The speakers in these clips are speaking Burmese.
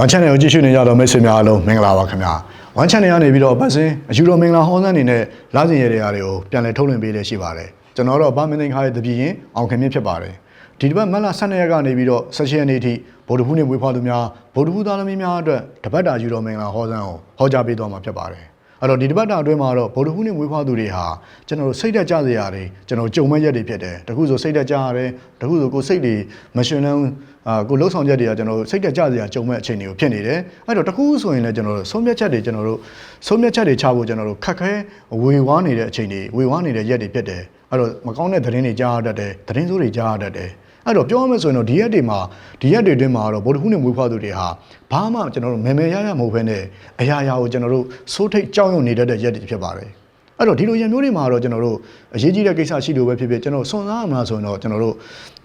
ဝမ် channel ကိုကြည့်ရှုနေကြတော့မိတ်ဆွေများအားလုံးမင်္ဂလာပါခင်ဗျာဝမ် channel ကနေပြီးတော့ပတ်စင်အယူတော်မင်္ဂလာဟောင်းစန်းနေနဲ့လာစဉ်ရတဲ့အားတွေကိုပြန်လည်ထုတ်လွှင့်ပေးလေရှိပါတယ်ကျွန်တော်တော့ဗမင်းသိန်းခါရဲ့တပည့်ရင်အောင်ခင်မြင့်ဖြစ်ပါတယ်ဒီတစ်ပတ်မက်လာ12ရက်ကနေပြီးတော့16ရက်နေ့ထိဗုဒ္ဓဟူးနေ့မွေးဖွားသူများဗုဒ္ဓဟူးသားသမီးများအတွက်တပတ်တာယူတော်မင်္ဂလာဟောစန်းကိုဟောကြားပေးသွားမှာဖြစ်ပါတယ် အဲ့တော့ဒီတပတ်တာအတွင်းမှာတော့ဗုဒ္ဓဟူးနေ့မွေးဖွားသူတွေဟာကျွန်တော်တို့စိတ်တက်ကြစရာတွေကျွန်တော်ကြုံမဲ့ရက်တွေဖြစ်တယ်တခုဆိုစိတ်တက်ကြရတယ်တခုဆိုကိုယ်စိတ်တွေမရှင်လန်းအာကိုလှုပ်ဆောင်ချက်တွေကကျွန်တော်တို့စိတ်တက်ကြစရာကြုံမဲ့အခြေအနေကိုဖြစ်နေတယ်အဲ့တော့တခုဆိုရင်လည်းကျွန်တော်တို့ဆုံးဖြတ်ချက်တွေကျွန်တော်တို့ဆုံးဖြတ်ချက်တွေချဖို့ကျွန်တော်တို့ခက်ခဲဝေဝါးနေတဲ့အခြေအနေဝေဝါးနေတဲ့ရက်တွေဖြစ်တယ်အဲ့တော့မကောင်းတဲ့သတင်းတွေကြားရတတ်တယ်သတင်းဆိုးတွေကြားရတတ်တယ် အဲ့တော့ပြောရမယ်ဆိုရင်တော့ဒီရက်တွေမှာဒီရက်တွေအတွင်းမှာတော့ဗုဒ္ဓဟူးနဲ့မွေးဖွားသူတွေဟာဘာမှကျွန်တော်တို့မယ်မယ်ရရမဟုတ်ဘဲနဲ့အရာရာကိုကျွန်တော်တို့စိုးထိတ်ကြောက်ရွံ့နေတတ်တဲ့ရက်တွေဖြစ်ပါတယ်အဲ့တော့ဒီလိုရံမျိုးတွေမှာတော့ကျွန်တော်တို့အရေးကြီးတဲ့ကိစ္စရှိလို့ပဲဖြစ်ဖြစ်ကျွန်တော်စွန့်စားရမလားဆိုရင်တော့ကျွန်တော်တို့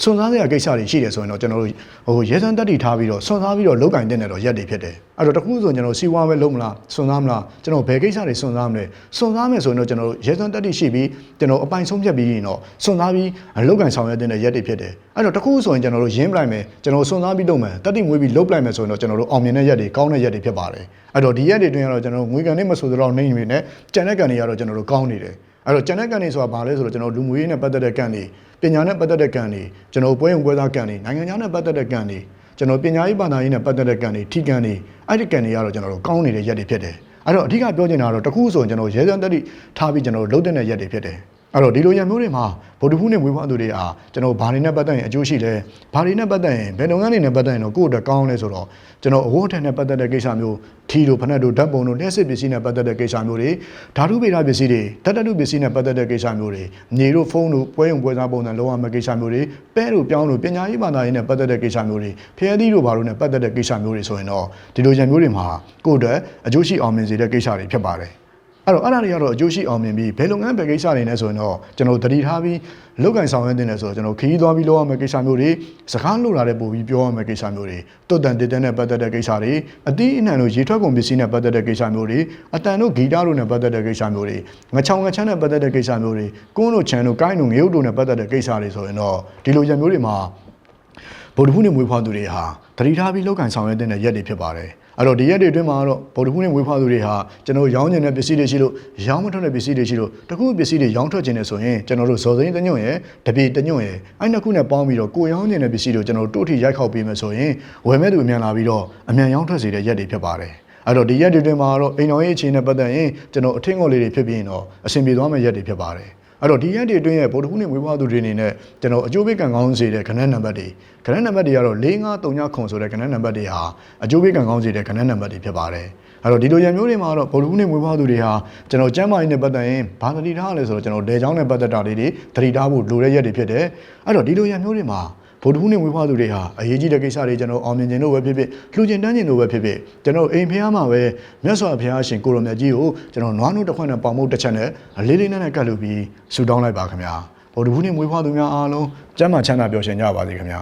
စွန့်စားစရာကိစ္စတွေရှိတယ်ဆိုရင်တော့ကျွန်တော်တို့ဟိုရဲစမ်းတက်တီထားပြီးတော့စွန့်စားပြီးတော့လောက်ကင်တဲ့နယ်တော့ရက်တွေဖြစ်တယ်အဲ့တော့တခုဆိုရင်ကျွန်တော်စီဝါပဲလုံးမလားစွန့်စားမလားကျွန်တော်ဘယ်ကိစ္စတွေစွန့်စားမလဲစွန့်စားမယ်ဆိုရင်တော့ကျွန်တော်တို့ရဲစမ်းတက်တီရှိပြီးကျွန်တော်အပိုင်ဆုံးဖြတ်ပြီးရင်တော့စွန့်စားပြီးလောက်ကင်ဆောင်ရွက်တဲ့ရက်တွေဖြစ်တယ်အဲ့တော့တခုဆိုရင်ကျွန်တော်တို့ရင်းပလိုက်မယ်ကျွန်တော်စွန့်စားပြီးတော့မယ်တက်တီမွေးပြီးလုတ်ပလိုက်မယ်ဆိုရင်တော့ကျွန်တော်တို့အောင်မြင်တဲ့ရက်တွေကောင်းတဲ့ရက်တွေဖြစ်ပါတယ်အဲ့တော့ဒီရက်တွေတွင်ကတော့ကျွန်တော်တို့ငွေကန်နဲ့မဆိုတော့နေနေနဲ့ကြံတဲ့ကန်တွေကတော့ကျွန်တော်တို့ကောင်းနေတယ်အဲ့တော့ကျန်တဲ့ကန်တွေဆိုတာဘာလဲဆိုတော့ကျွန်တော်လူမှုရေးနဲ့ပတ်သက်တဲ့ကန်တွေပညာနဲ့ပတ်သက်တဲ့ကန်တွေကျွန်တော်ပွဲရုံပွဲသားကန်တွေနိုင်ငံခြားနဲ့ပတ်သက်တဲ့ကန်တွေ ကျွန်တော်ပညာရေးဘာသာရေးနဲ့ပတ်သက်တဲ့ကန်တွေထိကန်တွေအဲ့ဒီကန်တွေကတော့ကျွန်တော်တို့ကောင်းနေတဲ့ရက်တွေဖြစ်တယ်အဲ့တော့အဓိကပြောချင်တာကတော့တခုဆိုရင်ကျွန်တော်ရဲစံတက်တိထားပြီးကျွန်တော်တို့လှုပ်တဲ့ရက်တွေဖြစ်တယ် အဲ့တော့ဒီလိုရံမျိုးတွေမှာဗုဒ္ဓဟူးနဲ့ဝေဖွားသူတွေအားကျွန်တော်ဘာတွေနဲ့ပတ်သက်ရင်အကျိုးရှိလဲဘာတွေနဲ့ပတ်သက်ရင်ဘယ်လုပ်ငန်းတွေနဲ့ပတ်သက်ရင်တော့ကိုယ့်အတွက်ကောင်းလဲဆိုတော့ကျွန်တော်အဝတ်ထက်နဲ့ပတ်သက်တဲ့ကိစ္စမျိုးထီတို့ဖက်တို့ဓာတ်ပုံတို့လျှက်စစ်ပစ္စည်းနဲ့ပတ်သက်တဲ့ကိစ္စမျိုးတွေဓာတုဗေဒပစ္စည်းတွေတတ္တတုပစ္စည်းနဲ့ပတ်သက်တဲ့ကိစ္စမျိုးတွေညီတို့ဖုန်းတို့ပွဲရုံပွဲစားပုံစံလောရမယ့်ကိစ္စမျိုးတွေပဲတို့ပြောင်းတို့ပညာရေးဘာသာရေးနဲ့ပတ်သက်တဲ့ကိစ္စမျိုးတွေဖျဲသီးတို့ဘာလို့နဲ့ပတ်သက်တဲ့ကိစ္စမျိုးတွေဆိုရင်တော့ဒီလိုရံမျိုးတွေမှာကိုယ့်အတွက်အကျိုးရှိအောင်မြင်စေတဲ့ကိစ္စတွေဖြစ်ပါတယ် အဲ့တော့အဲ့ဒါတွေကတော့အကျိုးရှိအောင်မြင်ပြီးဘယ်လုပ်ငန်းပဲကိစ္စတွေနဲ့ဆိုရင်တော့ကျွန်တော်တတိထားပြီးလောက်ကင်ဆောင်ရွက်တင်တယ်ဆိုတော့ကျွန်တော်ခရီးသွားပြီးလုပ်ရမယ့်ကိစ္စမျိုးတွေစကားလို့လာတဲ့ပို့ပြီးပြောရမယ့်ကိစ္စမျိုးတွေတွတ်တန်တစ်တန်နဲ့ပတ်သက်တဲ့ကိစ္စတွေအသီးအနှံတို့ရေထွက်ကုန်ပစ္စည်းနဲ့ပတ်သက်တဲ့ကိစ္စမျိုးတွေအတန်တို့ဂီတတို့နဲ့ပတ်သက်တဲ့ကိစ္စမျိုးတွေငချောင်ငချမ်းနဲ့ပတ်သက်တဲ့ကိစ္စမျိုးတွေကွန်းတို့ချန်တို့ကိုင်းတို့ငရုတ်တို့နဲ့ပတ်သက်တဲ့ကိစ္စတွေဆိုရင်တော့ဒီလိုရံမျိုးတွေမှာ ဗုဒ္ဓဟူးနဲ့မွေးဖွားသူတွေဟာတတိထားပြီးလောက်ကင်ဆောင်ရွက်တဲ့ရက်တွေဖြစ်ပါတယ်အဲ့တော့ဒီရက်တွေအတွင်းမှာတော့ဗုဒ္ဓဟူးနဲ့ဝေးဖွားသူတွေဟာကျွန်တော်ရောင်းကျင်တဲ့ပစ္စည်းတွေရှိလို့ရောင်းမထွက်တဲ့ပစ္စည်းတွေရှိလို့တခုပစ္စည်းတွေရောင်းထွက်ခြင်းနဲ့ဆိုရင်ကျွန်တော်တို့ဇော်စိမ်းတညွန့်ရယ်တပြေတညွန့်ရယ်အဲ့နှစ်ခုနဲ့ပေါင်းပြီးတော့ကိုရောင်းကျင်တဲ့ပစ္စည်းတွေကျွန်တော်တို့တို့ထိရိုက်ခောက်ပေးမယ်ဆိုရင်ဝယ်မဲ့သူအမြန်လာပြီးတော့အမြန်ရောင်းထွက်စေတဲ့ရက်တွေဖြစ်ပါတယ်အဲ့တော့ဒီရက်တွေတွင်မှာတော့အိမ်တော်ရေးအခြေအနေပတ်သက်ရင်ကျွန်တော်အထင်ငေါ်လေးတွေဖြစ်ပြီးရင်တော့အဆင်ပြေသွားမယ့်ရက်တွေဖြစ်ပါတယ် အဲ့တော့ဒီရက်တွေအတွင်းရဲ့ဗုဒ္ဓဟူးနေ့မွေးဖွားသူတွေအနေနဲ့ကျွန်တော်အကျိုးပေးကံကောင်းစေတဲ့ခဏနံပါတ်တွေခဏနံပါတ်တွေကတော့4539ခုဆိုတဲ့ခဏနံပါတ်တွေဟာအကျိုးပေးကံကောင်းစေတဲ့ခဏနံပါတ်တွေဖြစ်ပါတယ်အဲ့တော့ဒီလိုရံမျိုးတွေမှာတော့ဗုဒ္ဓဟူးနေ့မွေးဖွားသူတွေဟာကျွန်တော်ကျမ်းမာရေးနဲ့ပတ်သက်ရင်ဘာသတိထားလဲဆိုတော့ကျွန်တော်ဒေချောင်းနဲ့ပတ်သက်တာလေးတွေသတိထားဖို့လိုတဲ့ရက်တွေဖြစ်တယ်အဲ့တော့ဒီလိုရံမျိုးတွေမှာ ဗုဒ္ဓဟူးနေ့မွေးဖွားသူတွေဟာအရေးကြီးတဲ့ကိစ္စတွေကျွန်တော်အောင်မြင်ခြင်းလို့ပဲဖြစ်ဖြစ်လှူကျင်တန်းခြင်းလို့ပဲဖြစ်ဖြစ်ကျွန်တော်အိမ်ဖျားမှာပဲမြတ်စွာဘုရားရှင်ကိုရောမြတ်ကြီးကိုကျွန်တော်နွားနို့တစ်ခွက်နဲ့ပေါင်မုတ်တစ်ချက်နဲ့လေးလေးနက်နက်ကတ်လို့ပြီးဆူတောင်းလိုက်ပါခင်ဗျာဗုဒ္ဓဟူးနေ့မွေးဖွားသူများအားလုံးကျမ်းမာချမ်းသာပျော်ရွှင်ကြပါစေခင်ဗျာ